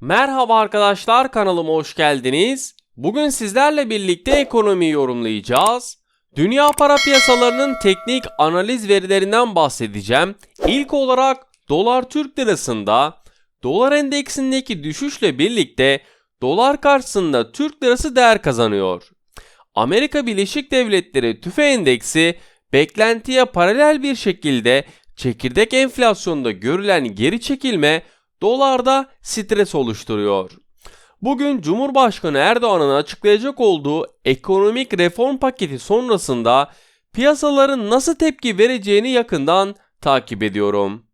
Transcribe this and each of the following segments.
Merhaba arkadaşlar kanalıma hoş geldiniz. Bugün sizlerle birlikte ekonomiyi yorumlayacağız. Dünya para piyasalarının teknik analiz verilerinden bahsedeceğim. İlk olarak dolar Türk lirasında dolar endeksindeki düşüşle birlikte dolar karşısında Türk lirası değer kazanıyor. Amerika Birleşik Devletleri tüfe endeksi beklentiye paralel bir şekilde çekirdek enflasyonda görülen geri çekilme dolarda stres oluşturuyor. Bugün Cumhurbaşkanı Erdoğan'ın açıklayacak olduğu ekonomik reform paketi sonrasında piyasaların nasıl tepki vereceğini yakından takip ediyorum.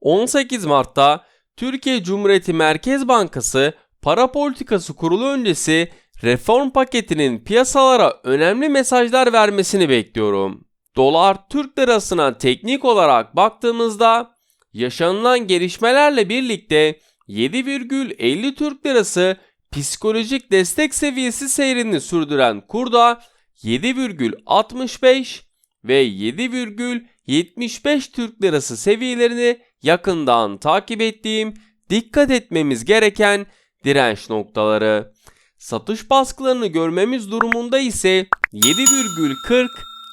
18 Mart'ta Türkiye Cumhuriyeti Merkez Bankası Para Politikası Kurulu öncesi reform paketinin piyasalara önemli mesajlar vermesini bekliyorum. Dolar Türk lirasına teknik olarak baktığımızda yaşanılan gelişmelerle birlikte 7,50 Türk lirası psikolojik destek seviyesi seyrini sürdüren kurda 7,65 ve 7,75 Türk lirası seviyelerini yakından takip ettiğim dikkat etmemiz gereken direnç noktaları. Satış baskılarını görmemiz durumunda ise 7,40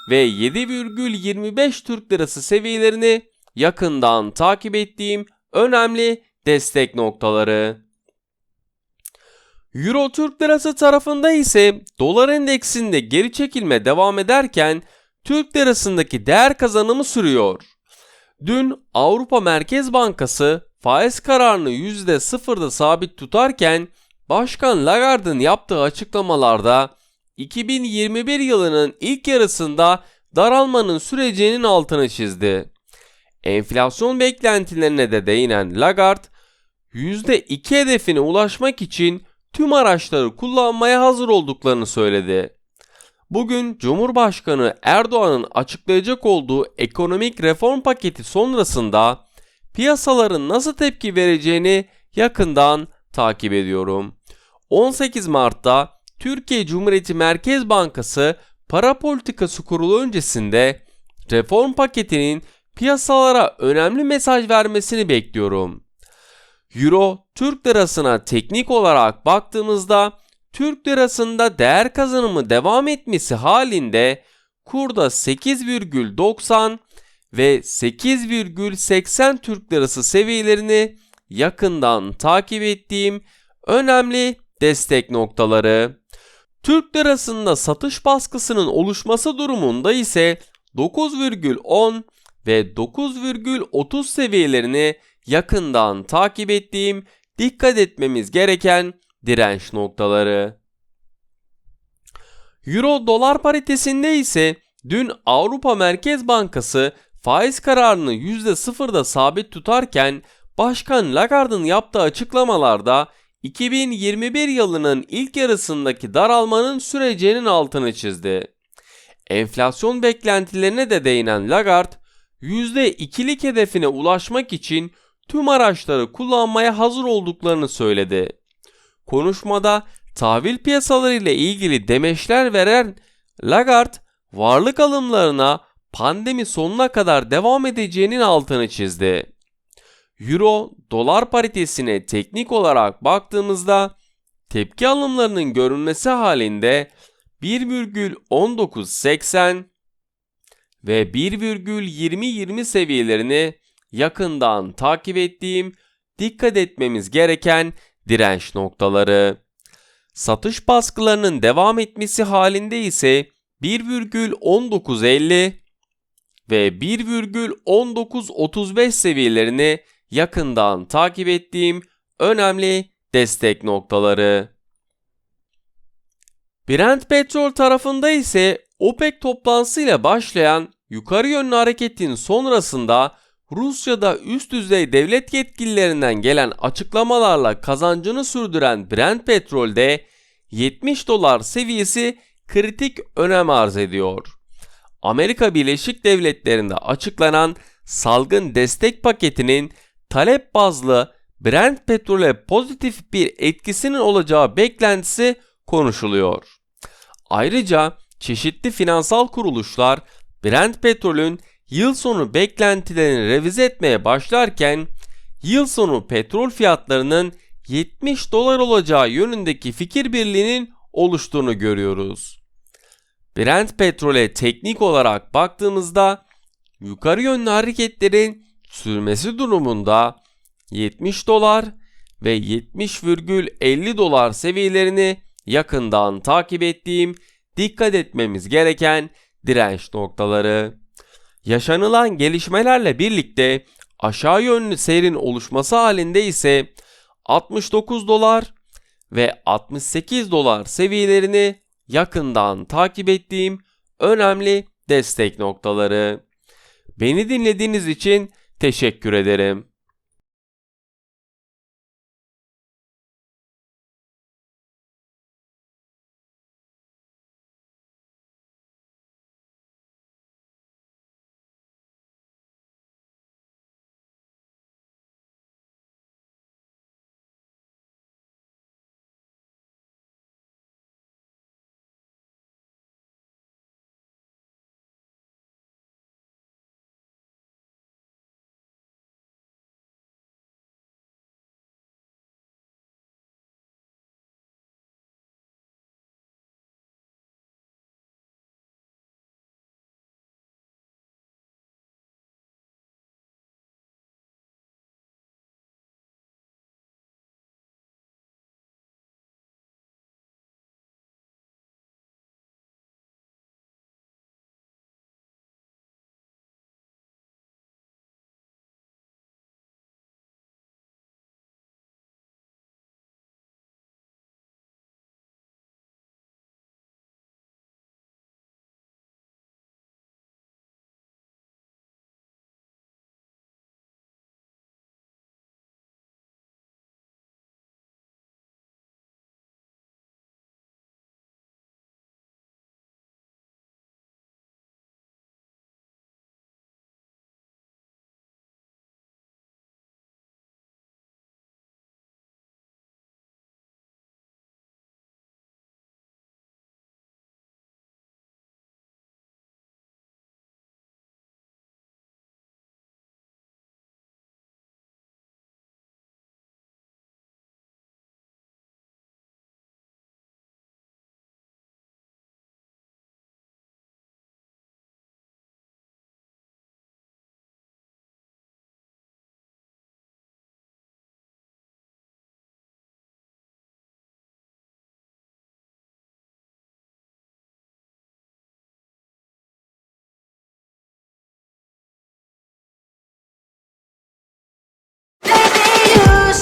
ve 7,25 Türk lirası seviyelerini yakından takip ettiğim önemli destek noktaları. Euro Türk Lirası tarafında ise dolar endeksinde geri çekilme devam ederken Türk Lirası'ndaki değer kazanımı sürüyor. Dün Avrupa Merkez Bankası faiz kararını %0'da sabit tutarken Başkan Lagarde'ın yaptığı açıklamalarda 2021 yılının ilk yarısında daralmanın süreceğinin altını çizdi. Enflasyon beklentilerine de değinen Lagarde, %2 hedefine ulaşmak için tüm araçları kullanmaya hazır olduklarını söyledi. Bugün Cumhurbaşkanı Erdoğan'ın açıklayacak olduğu ekonomik reform paketi sonrasında piyasaların nasıl tepki vereceğini yakından takip ediyorum. 18 Mart'ta Türkiye Cumhuriyeti Merkez Bankası Para Politikası Kurulu öncesinde reform paketinin piyasalara önemli mesaj vermesini bekliyorum. Euro Türk lirasına teknik olarak baktığımızda Türk lirasında değer kazanımı devam etmesi halinde kurda 8,90 ve 8,80 Türk lirası seviyelerini yakından takip ettiğim önemli destek noktaları. Türk lirasında satış baskısının oluşması durumunda ise 9,10 ve 9,30 seviyelerini yakından takip ettiğim dikkat etmemiz gereken direnç noktaları. Euro dolar paritesinde ise dün Avrupa Merkez Bankası faiz kararını %0'da sabit tutarken Başkan Lagarde'ın yaptığı açıklamalarda 2021 yılının ilk yarısındaki daralmanın süreceğinin altını çizdi. Enflasyon beklentilerine de değinen Lagarde, %2'lik hedefine ulaşmak için tüm araçları kullanmaya hazır olduklarını söyledi. Konuşmada tahvil piyasaları ile ilgili demeçler veren Lagarde, varlık alımlarına pandemi sonuna kadar devam edeceğinin altını çizdi. Euro dolar paritesine teknik olarak baktığımızda tepki alımlarının görünmesi halinde 1,1980 ve 1,2020 seviyelerini yakından takip ettiğim dikkat etmemiz gereken direnç noktaları. Satış baskılarının devam etmesi halinde ise 1,1950 ve 1,1935 seviyelerini yakından takip ettiğim önemli destek noktaları. Brent petrol tarafında ise OPEC toplantısıyla başlayan yukarı yönlü hareketin sonrasında Rusya'da üst düzey devlet yetkililerinden gelen açıklamalarla kazancını sürdüren Brent petrolde 70 dolar seviyesi kritik önem arz ediyor. Amerika Birleşik Devletleri'nde açıklanan salgın destek paketinin talep bazlı Brent petrole pozitif bir etkisinin olacağı beklentisi konuşuluyor. Ayrıca çeşitli finansal kuruluşlar Brent petrolün yıl sonu beklentilerini revize etmeye başlarken yıl sonu petrol fiyatlarının 70 dolar olacağı yönündeki fikir birliğinin oluştuğunu görüyoruz. Brent petrole teknik olarak baktığımızda yukarı yönlü hareketlerin sürmesi durumunda 70 dolar ve 70,50 dolar seviyelerini yakından takip ettiğim dikkat etmemiz gereken direnç noktaları. Yaşanılan gelişmelerle birlikte aşağı yönlü seyrin oluşması halinde ise 69 dolar ve 68 dolar seviyelerini yakından takip ettiğim önemli destek noktaları. Beni dinlediğiniz için teşekkür ederim.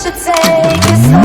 should take it slow.